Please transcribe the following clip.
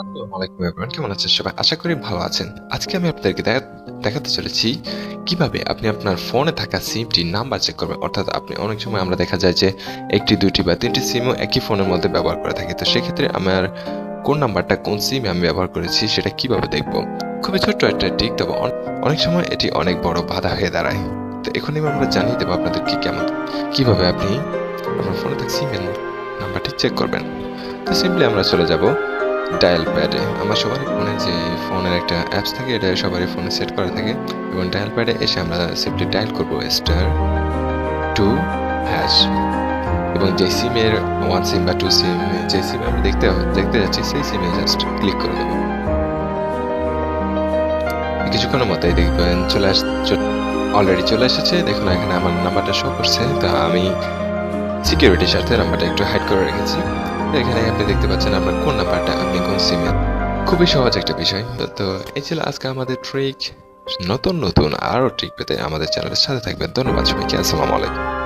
আসসালামু আলাইকুম কেমন আছেন সবাই? আশা করি ভালো আছেন। আজকে আমি আপনাদেরকে দেখাতে চলেছি কীভাবে আপনি আপনার ফোনে থাকা নাম্বার চেক করবেন। অর্থাৎ আপনি অনেক সময় আমরা দেখা যায় যে একটি, দুইটি বা তিনটি সিমও একই ফোনের মধ্যে ব্যবহার করে থাকি। তো সেক্ষেত্রে আমার কোন নাম্বারটা কোন সিমে আমি ব্যবহার করেছি সেটা কীভাবে দেখব? খুবই ছোট্ট একটা টিক তবে অনেক সময় এটি অনেক বড় বাধা হয়ে দাঁড়ায়। তো এখন আমি আমরা জানিয়ে দেবো আপনাদের আপনাদেরকে কেমন কীভাবে আপনি আপনার ফোনে থাকা সিমের নাম্বারটি চেক করবেন। তো সিম্পলি আমরা চলে যাব ডায়াল প্যাডে আমার সবারই ফোনে যে ফোনের একটা অ্যাপস থাকে, এটা সবারই ফোনে সেট করা থাকে। এবং ডায়াল প্যাডে এসে আমরা সিম্পলি ডায়াল করব স্টার টু হ্যাশ এবং যে সিমের ওয়ান সিম বা টু সিম যে সিম আমি দেখতে দেখতে যাচ্ছি, সেই সিমে জাস্ট ক্লিক করে দেবো। কিছুক্ষণের মধ্যেই দেখবেন চলে আস অলরেডি চলে এসেছে। দেখুন এখানে আমার নাম্বারটা শো করছে। তা আমি সিকিউরিটির সাথে নাম্বারটা একটু হাইড করে রেখেছি। এখানে আপনি দেখতে পাচ্ছেন আপনার কোন নাম্বারটা সিমে খুবই সহজ একটা বিষয়। তো- তো এই ছিল আজকে আমাদের ট্রিক। নতুন নতুন আরও ট্রিক পেতে আমাদের চ্যানেলের সাথে থাকবেন। ধন্যবাদ সবাইকে। আসসালামু আলাইকুম।